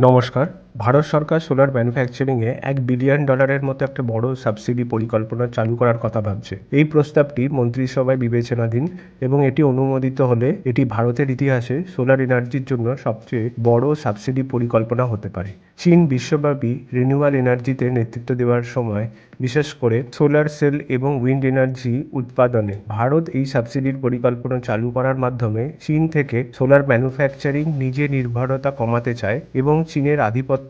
নমস্কার। ভারত সরকার সোলার ম্যানুফ্যাকচারিংয়ে এক বিলিয়ন ডলারের মতো একটা বড় সাবসিডি পরিকল্পনা চালু করার কথা ভাবছে। এই প্রস্তাবটি মন্ত্রিসভায় বিবেচনাধীন এবং এটি অনুমোদিত হলে এটি ভারতের ইতিহাসে সোলার এনার্জির জন্য সবচেয়ে বড় সাবসিডি পরিকল্পনা হতে পারে। চীন বিশ্বব্যাপী রিনিউয়াল এনার্জিতে নেতৃত্ব দেওয়ার সময় বিশেষ করে সোলার সেল এবং উইন্ড এনার্জি উৎপাদনে ভারত এই সাবসিডির পরিকল্পনা চালু করার মাধ্যমে চীন থেকে সোলার ম্যানুফ্যাকচারিং নিজে নির্ভরতা কমাতে চায় এবং চীনের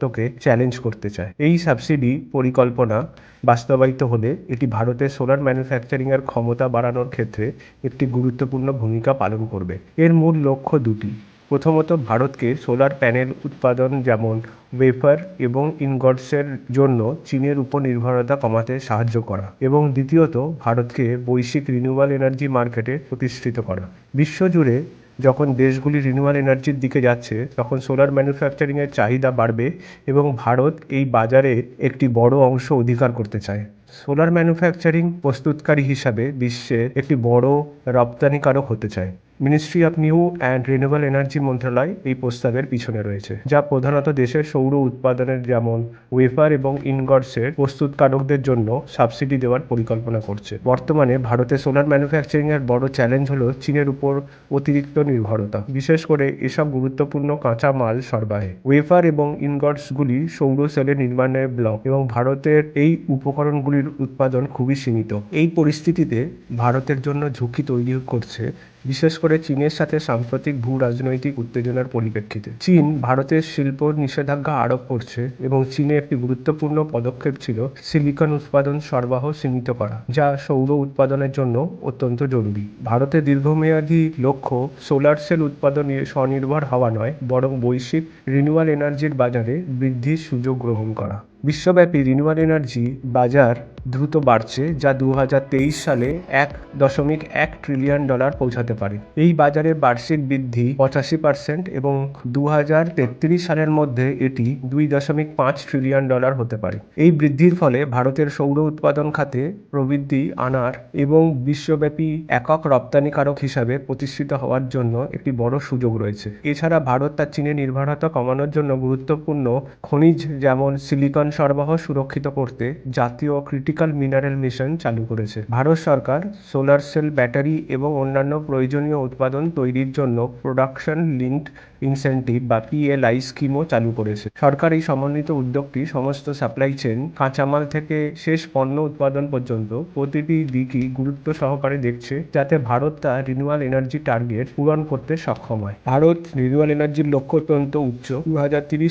আধিপত্যকে চ্যালেঞ্জ করতে চায়। এই সাবসিডি পরিকল্পনা বাস্তবায়িত হলে এটি ভারতের সোলার ম্যানুফ্যাকচারিংয়ের ক্ষমতা বাড়ানোর ক্ষেত্রে একটি গুরুত্বপূর্ণ ভূমিকা পালন করবে। এর মূল লক্ষ্য দুটি। প্রথমত, ভারতকে সোলার প্যানেল উৎপাদন যেমন ওয়েফার এবং ইনগটসের জন্য চীনের উপর নির্ভরতা কমাতে সাহায্য করা এবং দ্বিতীয়ত, ভারতকে বৈশ্বিক রিনিউয়াল এনার্জি মার্কেটে প্রতিষ্ঠিত করা। বিশ্বজুড়ে যখন দেশগুলি রিনিউয়াল এনার্জির দিকে যাচ্ছে, তখন সোলার ম্যানুফ্যাকচারিংয়ের চাহিদা বাড়বে এবং ভারত এই বাজারে একটি বড় অংশ অধিকার করতে চায়। সোলার ম্যানুফ্যাকচারিং প্রস্তুতকারী হিসাবে বিশ্বের একটি বড় রপ্তানিকারক হতে চায়। Ministry of new and renewable energy মন্ত্রণালয় এই প্রস্তাবের পিছনে রয়েছে, যা প্রধানত দেশের সৌর উৎপাদনের যেমন ওয়েফার এবং ইনগটসের প্রস্তুতকারকদের জন্য সাবসিডি দেওয়ার পরিকল্পনা করছে। বর্তমানে ভারতে সোলার ম্যানুফ্যাকচারিংয়ের বড় চ্যালেঞ্জ হলো চীনের উপর অতিরিক্ত নির্ভরতা, বিশেষ করে এসব গুরুত্বপূর্ণ কাঁচা মাল সরবরাহে। ওয়েফার এবং ইনগটসগুলি সৌর সেলের নির্মাণের ব্লক এবং ভারতের এই উপকরণগুলির উৎপাদন খুবই সীমিত। এই পরিস্থিতিতে ভারতের জন্য ঝুঁকি তৈরি করছে বিশেষ করে চীনের সাথে সাম্প্রতিক ভূ রাজনৈতিক উত্তেজনার পরিপ্রেক্ষিতে। চীন ভারতের শিল্প নিষেধাজ্ঞা আরোপ করছে এবং চীনে একটি গুরুত্বপূর্ণ পদক্ষেপ ছিল সিলিকন উৎপাদন সরবরাহ সীমিত করা, যা সৌর উৎপাদনের জন্য অত্যন্ত জরুরি। ভারতের দীর্ঘমেয়াদী লক্ষ্য সোলার সেল উৎপাদনে স্বনির্ভর হওয়া নয়, বরং বৈশ্বিক রিনিউয়াল এনার্জির বাজারে বৃদ্ধির সুযোগ গ্রহণ করা। বিশ্বব্যাপী রিনিউয়াল এনার্জি বাজার দ্রুত বাড়ছে, যা দু হাজার তেইশ সালে এক দশমিক এক ট্রিলিয়ন ডলার পৌঁছাতে পারে। এই বাজারের বার্ষিক বৃদ্ধি পঁচাশি পার্সেন্ট এবং দু হাজার তেত্রিশ সালের মধ্যে এটি দুই দশমিক পাঁচ ট্রিলিয়ন ডলার হতে পারে। এই বৃদ্ধির ফলে ভারতের সৌর উৎপাদন খাতে প্রবৃদ্ধি আনার এবং বিশ্বব্যাপী একক রপ্তানিকারক হিসাবে প্রতিষ্ঠিত হওয়ার জন্য একটি বড় সুযোগ রয়েছে। এছাড়া ভারত তার চীনের নির্ভরতা কমানোর জন্য গুরুত্বপূর্ণ খনিজ, যেমন সিলিকন সরবরাহ সুরক্ষিত করতে জাতীয় ক্রিটিক্যাল মিনারেল মিশন চালু করেছে। ভারত সরকার সোলার সেল ব্যাটারি এবং অন্যান্য প্রয়োজনীয় উৎপাদন তৈরির জন্য প্রোডাকশন লিঙ্কড ইনসেন্টিভ বা পিএলআই স্কিমও চালু করেছে। সরকার এই সমন্বিত উদ্যোগটি সমস্ত সাপ্লাই চেন কাঁচামাল থেকে শেষ পণ্য উৎপাদন পর্যন্ত প্রতিটি দিকই গুরুত্ব সহকারে দেখছে যাতে ভারত তার রিনিউয়াল এনার্জি টার্গেট পূরণ করতে সক্ষম হয়। ভারত রিনিউয়াল এনার্জির লক্ষ্য অত্যন্ত উচ্চ। দু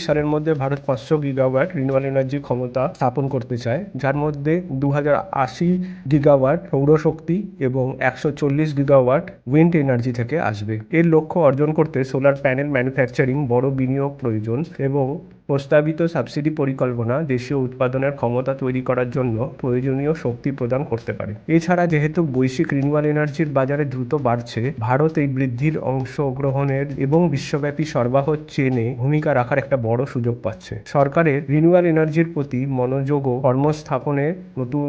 সালের মধ্যে ভারত পাঁচশো গিগাওয়াট রিনিউয়াল এনার্জি ক্ষমতা স্থাপন করতে চায়, যার মধ্যে দু হাজার আশি গিগাওয়াট সৌরশক্তি এবং একশো চল্লিশ গিগাওয়াট উইন্ড এনার্জি থেকে আসবে। এর লক্ষ্য অর্জন করতে সোলার প্যানেল ম্যানুফ্যাকচারিং বড় বিনিয়োগ প্রয়োজন এবং প্রস্তাবিত সাবসিডি পরিকল্পনা দেশীয় উৎপাদনের ক্ষমতা তৈরি করার জন্য প্রয়োজনীয় শক্তি প্রদান করতে পারে। এছাড়া যেহেতু বৈশ্বিক রিনিউয়াল এনার্জির বাজারে দ্রুত বাড়ছে, ভারত এই বৃদ্ধির অংশগ্রহণের এবং বিশ্বব্যাপী সরবরাহ চেনে ভূমিকা রাখার একটা বড় সুযোগ পাচ্ছে। সরকারের রিনিউয়াল এনার্জির প্রতি মনোযোগ ও কর্মস্থাপনের নতুন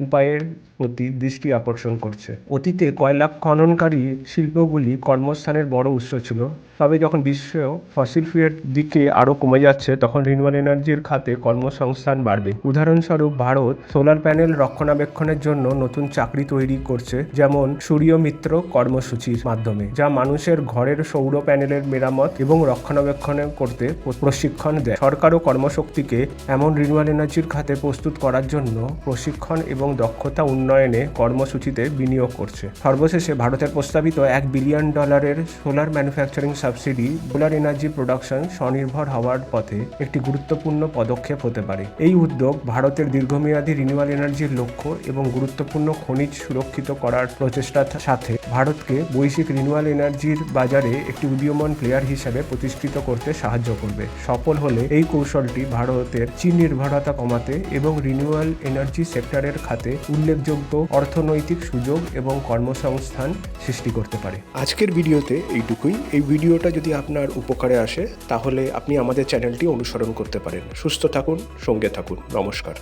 উপায়ের প্রতি দৃষ্টি আকর্ষণ করছে। অতীতে কয়লা খননকারী শিল্পগুলি কর্মস্থানের বড় উৎস ছিল। তবে যখন বিশ্ব ফসিল ফুয়েলের দিকে আরও কমে যাচ্ছে, তখন রিনিউয়াল এনার্জির খাতে কর্মসংস্থান বাড়বে। উদাহরণস্বরূপ, ভারত সোলার প্যানেল রক্ষণাবেক্ষণের জন্য নতুন চাকরি তৈরি করছে, যেমন সূর্য মিত্র কর্মসূচির মাধ্যমে, যা মানুষের ঘরের সৌর প্যানেলের মেরামত এবং রক্ষণাবেক্ষণ করতে প্রশিক্ষণ দেয়। সরকারও কর্মশক্তিকে এমন রিনিউয়াল এনার্জির খাতে প্রস্তুত করার জন্য প্রশিক্ষণ এবং দক্ষতা উন্নয়নে কর্মসূচিতে বিনিয়োগ করছে। সর্বশেষে ভারতের প্রস্তাবিত এক বিলিয়ন ডলারের solar manufacturing subsidy solar energy production স্বনির্ভর হওয়ার পথে একটি গুরুত্বপূর্ণ পদক্ষেপ হতে পারে। এই উদ্যোগ ভারতের দীর্ঘমেয়াদী রিনিউয়াল এনার্জির লক্ষ্য এবং গুরুত্বপূর্ণ খনিজ সুরক্ষিত করার প্রচেষ্টার সাথে ভারতকে বৈশ্বিক রিনিউয়াল এনার্জির বাজারে একটি উদীয়মান প্লেয়ার হিসাবে প্রতিষ্ঠিত করতে সাহায্য করবে। সফল হলে এই কৌশলটি ভারতের চীন নির্ভরতা কমাতে এবং রিনিউয়াল এনার্জি সেক্টরের খাতে উল্লেখযোগ্য অর্থনৈতিক সুযোগ এবং কর্মসংস্থান সৃষ্টি করতে পারে। আজকের ভিডিওতে এইটুকুই। এই ভিডিওটা যদি আপনার উপকারে আসে, তাহলে আপনি আমাদের চ্যানেলটি অনুসরণ করতে পারেন। সুস্থ থাকুন, সঙ্গে থাকুন। নমস্কার।